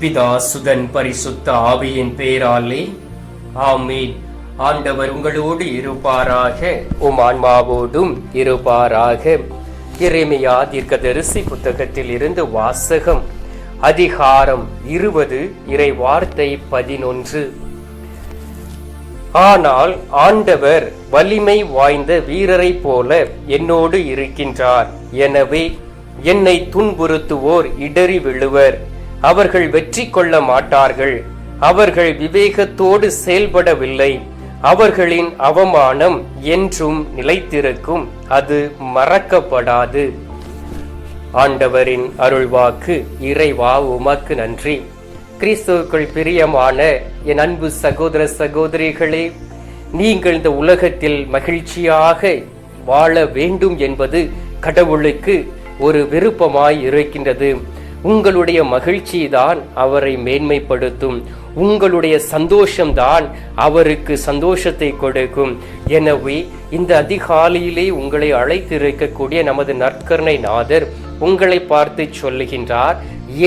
பிதா சுதன் பரிசுத்த ஆவியின் பேராலே. ஆமீன். ஆண்டவர் உங்களோடு இருப்பாராக. உம் ஆன்மாவோடும் இருப்பாராக. இறைமையா தீர்க்கதரிசி புத்தகத்தில் இருந்து வாசகம் அதிகாரம் இருபது இறை வார்த்தை பதினொன்று. ஆனால் ஆண்டவர் வலிமை வாய்ந்த வீரரைப் போல என்னோடு இருக்கின்றார். எனவே என்னை துன்புறுத்துவோர் இடறி விழுவர். அவர்கள் வெற்றி கொள்ள மாட்டார்கள். அவர்கள் விவேகத்தோடு செயல்படவில்லை. அவர்களின் அவமானம் என்றும் நிலைத்திருக்கும். அது மறக்கப்படாது. ஆண்டவரின் அருள்வாக்கு இறைவா உமக்கு நன்றி. கிறிஸ்துவுக்குள் பிரியமான என் அன்பு சகோதர சகோதரிகளே நீங்கள் இந்த உலகத்தில் மகிழ்ச்சியாக வாழ வேண்டும் என்பது கடவுளுக்கு ஒரு விருப்பமாய் இருக்கின்றது. உங்களுடைய மகிழ்ச்சி தான் அவரை மேன்மைப்படுத்தும். உங்களுடைய சந்தோஷம்தான் அவருக்கு சந்தோஷத்தை கொடுக்கும். எனவே இந்த அதிகாலையிலே உங்களை அழைத்திருக்கக்கூடிய நமது நற்கருணை நாதர் உங்களை பார்த்து சொல்லுகின்றார்.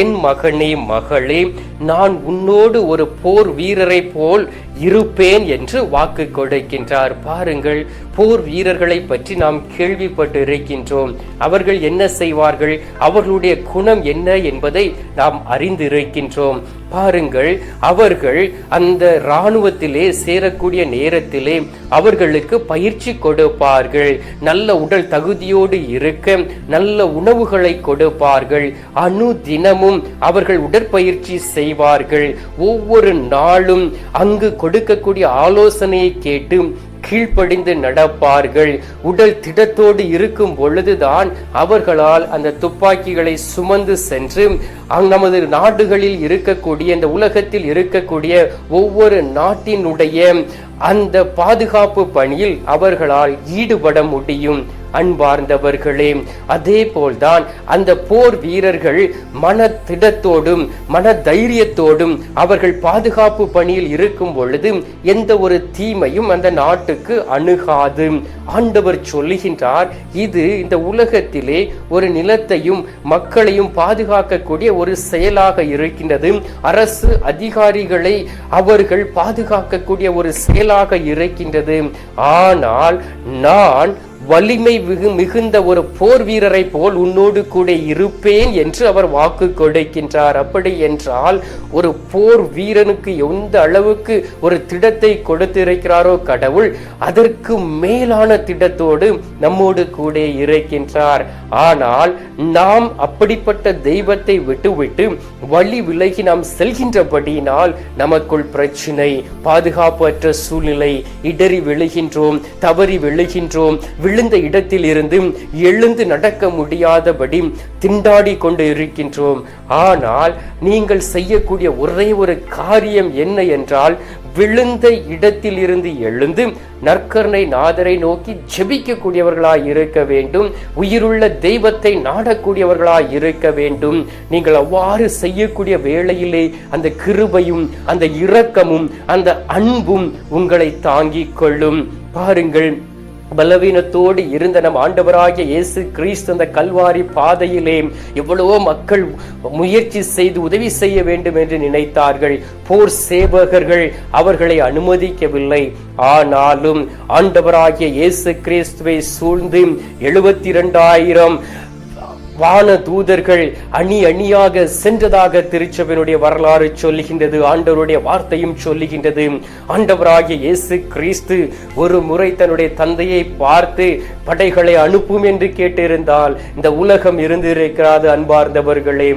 என் மகனே மகளே நான் உன்னோடு ஒரு போர் வீரரை போல் இருப்பேன் என்று வாக்கு கொடுக்கின்றார். பாருங்கள் போர் வீரர்களை பற்றி நாம் கேள்விப்பட்டு இருக்கின்றோம் அவர்கள் என்ன செய்வார்கள்? அவர்களுடைய குணம் என்ன என்பதை நாம் அறிந்திருக்கின்றோம். பாருங்கள் அவர்கள் அந்த இராணுவத்திலே சேரக்கூடிய நேரத்திலே அவர்களுக்கு பயிற்சி கொடுப்பார்கள். நல்ல உடல் தகுதியோடு இருக்க நல்ல உணவுகளை கொடுப்பார்கள். அணு தினம் தினமும் அவர்கள் உடற்பயிற்சி செய்வார்கள். ஒவ்வொரு நாளும் அங்கு கொடுக்கக்கூடிய ஆலோசனையை கேட்டு கீழ்ப்படிந்து நடப்பார்கள். உடல் திடத்தோடு இருக்கும் பொழுதுதான் அவர்களால் அந்த துப்பாக்கிகளை சுமந்து சென்று நமது நாடுகளில் இருக்கக்கூடிய இந்த உலகத்தில் இருக்கக்கூடிய ஒவ்வொரு நாட்டினுடைய அந்த பாதுகாப்பு பணியில் அவர்களால் ஈடுபட முடியும் அன்பார்ந்தவர்களே. அதே போல்தான் அந்த போர் வீரர்கள் மன திடத்தோடும் மன தைரியத்தோடும் அவர்கள் பாதுகாப்பு பணியில் இருக்கும் பொழுது எந்த ஒரு தீமையும் அந்த நாட்டுக்கு அணுகாது. ஆண்டவர் சொல்லுகின்றார் இது இந்த உலகத்திலே ஒரு நிலத்தையும் மக்களையும் பாதுகாக்கக்கூடிய ஒரு செயலாக இருக்கின்றது. அரசு அதிகாரிகளை அவர்கள் பாதுகாக்கக்கூடிய ஒரு செயல் செயலாக இருக்கின்றது. ஆனால் நான் வலிமை மிகு மிகுந்த ஒரு போர் வீரரை போல் உன்னோடு கூட இருப்பேன் என்று அவர் வாக்கு கொடுக்கின்றார். அப்படி என்றால் ஒரு போர் வீரனுக்கு எந்த அளவுக்கு ஒரு திடத்தை கொடுத்திருக்கிறாரோ கடவுள் அதற்கு மேலான திடத்தோடு நம்மோடு கூட இருக்கின்றார். ஆனால் நாம் அப்படிப்பட்ட தெய்வத்தை விட்டுவிட்டு வழி விலகி நாம் செல்கின்றபடியினால் நமக்குள் பிரச்சினை பாதுகாப்பற்ற சூழ்நிலை இடறி விழுகின்றோம் தவறி விழுகின்றோம் விழுந்த இடத்தில் இருந்து எழுந்து நடக்க முடியாதபடி திண்டாடி கொண்டு இருக்கின்றோம். ஆனால் நீங்கள் செய்யக்கூடிய ஒரே ஒரு காரியம் என்ன என்றால் விழுந்த இடத்தில் இருந்து எழுந்து நற்கருணை நாதரை நோக்கி ஜெபிக்கக்கூடியவர்களாய் இருக்க வேண்டும். உயிருள்ள தெய்வத்தை நாடக்கூடியவர்களாய் இருக்க வேண்டும். நீங்கள் அவ்வாறு செய்யக்கூடிய வேளையிலே அந்த கிருபையும் அந்த இரக்கமும் அந்த அன்பும் உங்களை தாங்கிக் கொள்ளும். பாருங்கள் பலவீனத்தோடு இருந்த நம் ஆண்டவராகிய இயேசு கிறிஸ்து அந்த கல்வாரி பாதையிலே எவ்வளவோ மக்கள் முயற்சி செய்து உதவி செய்ய வேண்டும் என்று நினைத்தார்கள். போர் சேவகர்கள் அவர்களை அனுமதிக்கவில்லை. ஆனாலும் ஆண்டவராகிய இயேசு கிறிஸ்துவை சூழ்ந்து எழுபத்தி இரண்டாயிரம் வான தூதர்கள் அணி அணியாக சென்றதாக திருச்சபையினுடைய வரலாறு சொல்லுகின்றது ஆண்டவருடைய வார்த்தையும் சொல்லுகின்றது. ஆண்டவராகிய இயேசு கிறிஸ்து ஒரு முறை தன்னுடைய தந்தையை பார்த்து படைகளை அனுப்பும் என்று கேட்டிருந்தால் இந்த உலகம் இருந்திருக்கிறது அன்பார்ந்தவர்களே.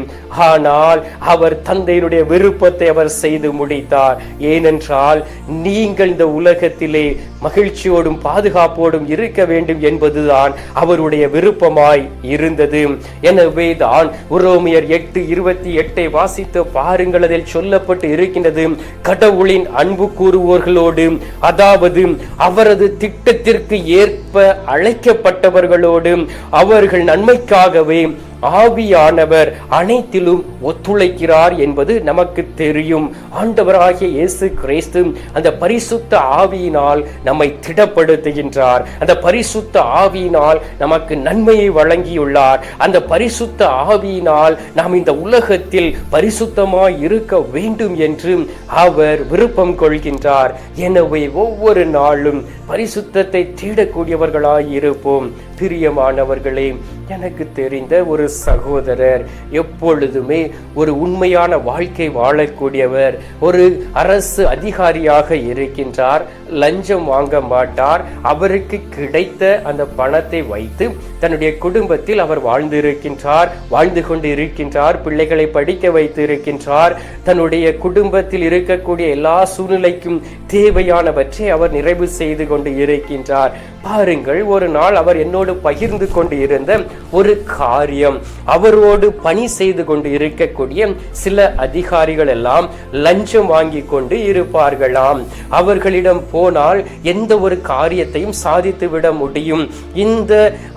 ஆனால் அவர் தந்தையினுடைய விருப்பத்தை அவர் செய்து முடித்தார். ஏனென்றால் நீங்கள் இந்த உலகத்திலே மகிழ்ச்சியோடும் பாதுகாப்போடும் இருக்க வேண்டும் என்பதுதான் அவருடைய விருப்பமாய் இருந்தது. எனவே தான் உரோமியர் எட்டு இருபத்தி எட்டை வாசித்து பாருங்கள் அதில் சொல்லப்பட்டு இருக்கின்றது கடவுளின் அன்பு கூறுவோர்களோடு அதாவது அவரது திட்டத்திற்கு ஏற்ப அழைக்கப்பட்டவர்களோடு அவர்கள் நன்மைக்காகவே ஆவியானவர் அனைத்திலும் ஒத்துழைக்கிறார் என்பது நமக்கு தெரியும். ஆண்டவராகிய இயேசு கிறிஸ்து அந்த பரிசுத்த ஆவியினால் நம்மை திடப்படுத்துகின்றார். அந்த பரிசுத்த ஆவியினால் நமக்கு நன்மையை வழங்கியுள்ளார். அந்த பரிசுத்த ஆவியினால் நாம் இந்த உலகத்தில் பரிசுத்தமாய் இருக்க வேண்டும் என்று அவர் விருப்பம் கொள்கின்றார். எனவே ஒவ்வொரு நாளும் பரிசுத்தத்தை தேடக்கூடியவர்களாய் இருப்போம். பிரியமானவர்களே எனக்கு தெரிந்த ஒரு சகோதரர் எப்பொழுதுமே ஒரு உண்மையான வாழ்க்கை வாழக்கூடியவர் ஒரு அரசு அதிகாரியாக இருக்கின்றார் லஞ்சம் வாங்க மாட்டார் அவருக்கு கிடைத்த அந்த பணத்தை வைத்து தன்னுடைய குடும்பத்தில் அவர் வாழ்ந்து இருக்கின்றார் வாழ்ந்து கொண்டு இருக்கின்றார் பிள்ளைகளை படிக்க வைத்து இருக்கின்றார் தன்னுடைய குடும்பத்தில் இருக்கக்கூடிய எல்லா சூழ்நிலைக்கும் தேவையானவற்றை அவர் நிறைவு செய்து கொண்டு இருக்கின்றார். பாருங்கள் ஒரு நாள் அவர் என்னோடு பகிர்ந்து கொண்டு இருந்த ஒரு காரியம். அவரோடு பணி செய்து கொண்டு இருக்கக்கூடிய சில அதிகாரிகள் எல்லாம் லஞ்சம் வாங்கி கொண்டு இருப்பார்களாம். அவர்களிடம் போனால் எந்த ஒரு காரியத்தையும் சாதித்து விட முடியும். இந்த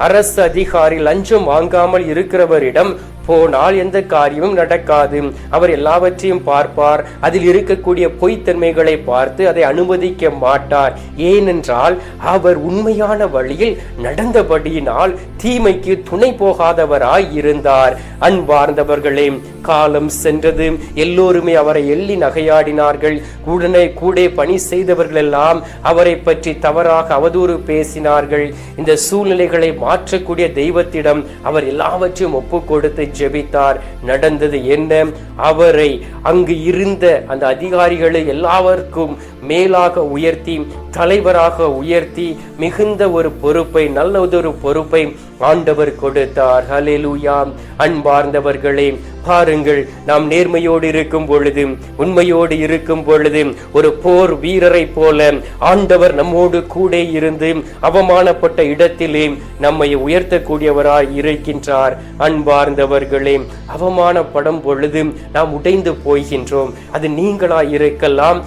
அரசு அதிகாரி லஞ்சம் வாங்காமல் இருக்கிறவரிடம் போனால் எந்த காரியமும் நடக்காது. அவர் எல்லாவற்றையும் பார்ப்பார். அதில் இருக்கக்கூடிய பொய்த்தன்மைகளை பார்த்து அதை அனுமதிக்க மாட்டார். ஏனென்றால் அவர் உண்மையான வழியில் நடந்தபடியினால் தீமைக்கு துணை போகாதவராய் இருந்தார். அன்பார்ந்தவர்களே காலம் சென்றது. எல்லோருமே அவரை எள்ளி நகையாடினார்கள். உடனே கூட பணி செய்தவர்கள் எல்லாம் அவரை பற்றி தவறாக அவதூறு பேசினார்கள். இந்த சூழ்நிலைகளை மாற்றக்கூடிய தெய்வத்திடம் அவர் எல்லாவற்றையும் ஒப்பு கொடுத்து ஜெபித்தார். நடந்தது என்ன? அவரை அங்கு இருந்த அந்த அதிகாரிகளை எல்லாவருக்கும் மேலாக உயர்த்தி தலைவராக உயர்த்தி மிகுந்த ஒரு பொறுப்பை நல்லதொரு பொறுப்பை ஆண்டவர் கொடுத்தார். ஹலெலுயா அன்பார்ந்தவர்களே பாருங்கள் நாம் நேர்மையோடு இருக்கும் பொழுது உண்மையோடு இருக்கும் பொழுது ஒரு போர் வீரரை போல ஆண்டவர் நம்மோடு கூட இருந்து அவமானப்பட்ட இடத்திலே நம்மை உயர்த்தக்கூடியவராய் இருக்கின்றார். அன்பார்ந்தவர்களே அவமானப்படும் பொழுது நாம் உடைந்து போகின்றோம். அது நீங்களாய் இருக்கலாம்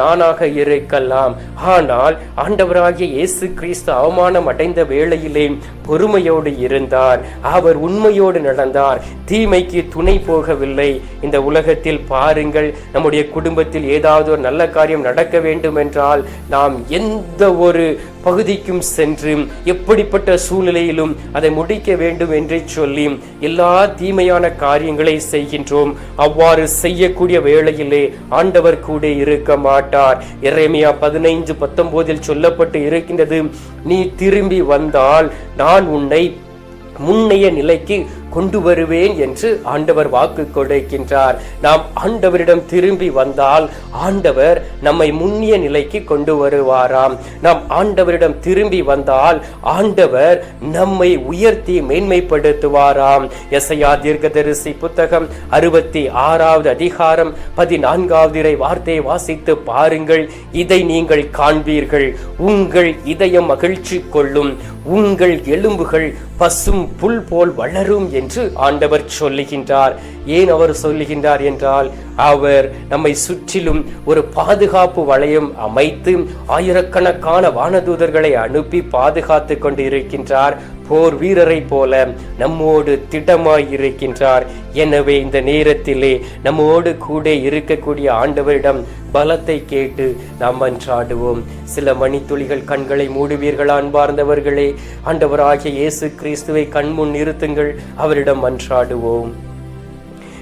நானாக இருக்கலாம். ஆனால் ஆனால் ஆண்டவராகிய இயேசு கிறிஸ்து அவமானம் அடைந்த வேளையிலே பொறுமையோடு இருந்தார். அவர் உண்மையோடு நடந்தார். தீமைக்கு துணை போகவில்லை. இந்த உலகத்தில் பாருங்கள் நம்முடைய குடும்பத்தில் ஏதாவது ஒரு நல்ல காரியம் நடக்க வேண்டும் என்றால் நாம் எந்த ஒரு பகுதிக்கும் சென்று எப்படிப்பட்ட சூழ்நிலையிலும் அதை முடிக்க வேண்டும் என்று சொல்லி எல்லா தீமையான காரியங்களை செய்கின்றோம். அவ்வாறு செய்யக்கூடிய வேளையிலே ஆண்டவர் கூட இருக்க மாட்டார். இறைமையா பதினைந்து பத்தொன்பது பத்தொன்பதில் சொல்லப்பட்டு இருக்கின்றது நீ திரும்பி வந்தால் நான் உன்னை முன்னைய நிலைக்கு கொண்டு வருவேன் என்று ஆண்டவர் வாக்கு கொடுக்கின்றார். நாம் ஆண்டவரிடம் திரும்பி வந்தால் ஆண்டவர் நம்மை முன்னிய நிலைக்கு கொண்டு வருவாராம். நாம் ஆண்டவரிடம் திரும்பி வந்தால் ஆண்டவர் நம்மை உயர்த்தி மேன்மைப்படுத்துவாராம். எசையா தீர்க்கதரிசி புத்தகம் அறுபத்தி ஆறாவது அதிகாரம் பதினான்காவது இறை வார்த்தையை வாசித்து பாருங்கள். இதை நீங்கள் காண்பீர்கள். உங்கள் இதயம் மகிழ்ச்சி கொள்ளும். உங்கள் எலும்புகள் பசும் புல் போல் வளரும் என்று என்று ஆண்டவர் சொல்லுகின்றார். ஏன் அவர் சொல்லுகின்றார் என்றால் அவர் நம்மை சுற்றிலும் ஒரு பாதுகாப்பு வளையம் அமைத்து ஆயிரக்கணக்கான வானதூதர்களை அனுப்பி பாதுகாத்து கொண்டு இருக்கின்றார் போர் வீரரை போல நம்மோடு திடமாய் இருக்கின்றார். எனவே இந்த நேரத்திலே நம்மோடு கூட இருக்கக்கூடிய ஆண்டவரிடம் பலத்தை கேட்டு நாம் மன்றாடுவோம் சில மணித்துளிகள் கண்களை மூடுவீர்கள் அன்பார்ந்தவர்களே? ஆண்டவராகிய இயேசு கிறிஸ்துவை கண்முன் நிறுத்துங்கள். அவரிடம் மன்றாடுவோம்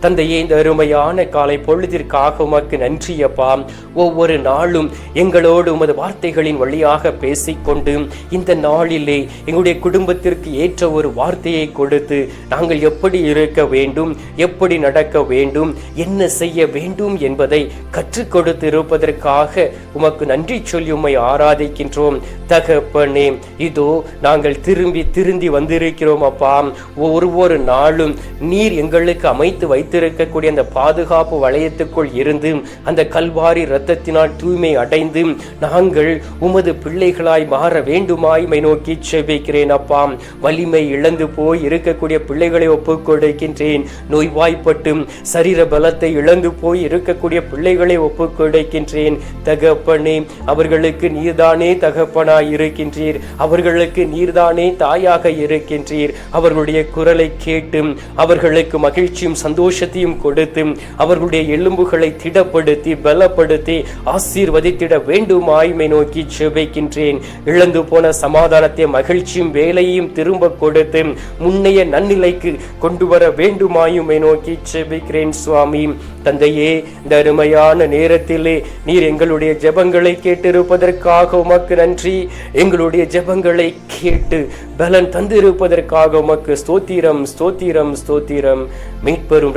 தந்தையே இந்த அருமையான காலை பொழுதிற்காக உமக்கு நன்றியப்பா ஒவ்வொரு நாளும் எங்களோடு உமது வார்த்தைகளின் வழியாக பேசிக்கொண்டு இந்த நாளிலே எங்களுடைய குடும்பத்திற்கு ஏற்ற ஒரு வார்த்தையை கொடுத்து நாங்கள் எப்படி இருக்க வேண்டும் எப்படி நடக்க வேண்டும் என்ன செய்ய வேண்டும் என்பதை கற்றுக் கொடுத்து இருப்பதற்காக உமக்கு நன்றி சொல்லி உம்மை ஆராதிக்கின்றோம். தகப்பனே இதோ நாங்கள் திரும்பி திருந்தி வந்திருக்கிறோம் அப்பா. ஒவ்வொரு நாளும் நீர் எங்களுக்கு அமைத்து வைத்து வைத்திருக்கக்கூடிய அந்த பாதுகாப்பு வளையத்துக்குள் இருந்து அந்த கல்வாரி இரத்தத்தினால் தூய்மை அடைந்து நாங்கள் உமது பிள்ளைகளாய் மாற வேண்டுமாய் மை நோக்கி செபிக்கிறேன் அப்பா. வலிமை இழந்து போய் இருக்கக்கூடிய பிள்ளைகளை ஒப்புக் கொடுக்கின்றேன் நோய்வாய்ப்பட்டு சரீர பலத்தை இழந்து போய் இருக்கக்கூடிய பிள்ளைகளை ஒப்பு கொடுக்கின்றேன் தகப்பனே அவர்களுக்கு நீர்தானே தகப்பனாய் இருக்கின்றீர். அவர்களுக்கு நீர்தானே தாயாக இருக்கின்றீர். அவர்களுடைய குரலை கேட்டும் அவர்களுக்கு மகிழ்ச்சியும் சந்தோஷம் சந்தோஷத்தையும் கொடுத்து அவர்களுடைய எலும்புகளை திடப்படுத்தி பலப்படுத்தி ஆசீர்வதித்திட வேண்டுமாய்மை நோக்கி செபிக்கின்றேன் இழந்து போன சமாதானத்தை மகிழ்ச்சியும் வேலையும் திரும்ப கொடுத்து முன்னைய நன்னிலைக்கு கொண்டு வர வேண்டுமாயுமை நோக்கி செபிக்கிறேன் சுவாமி. தந்தையே இந்த அருமையான நேரத்திலே நீர் எங்களுடைய ஜெபங்களை கேட்டிருப்பதற்காக உமக்கு நன்றி. எங்களுடைய ஜெபங்களை கேட்டு பலன் தந்திருப்பதற்காக உமக்கு ஸ்தோத்திரம் ஸ்தோத்திரம் ஸ்தோத்திரம். மீட்பெரும்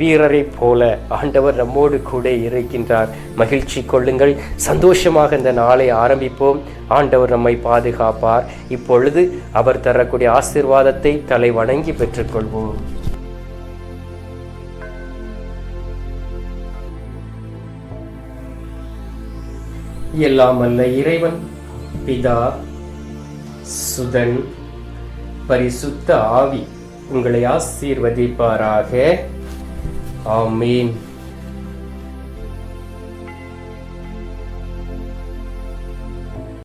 வீரரை போல ஆண்டவர் நம்மோடு கூட இருக்கின்றார். மகிழ்ச்சி கொள்ளுங்கள். சந்தோஷமாக இந்த நாளை ஆரம்பிப்போம். ஆண்டவர் நம்மை பாதுகாப்பார். இப்பொழுது அவர் தரக்கூடிய ஆசீர்வாதத்தை தலை வணங்கி பெற்றுக்கொள்வோம். எல்லாம் அல்ல இறைவன் பிதா சுதன் பரிசுத்த ஆவி உங்களை ஆசீர்வதிப்பாராக. ஆமீன்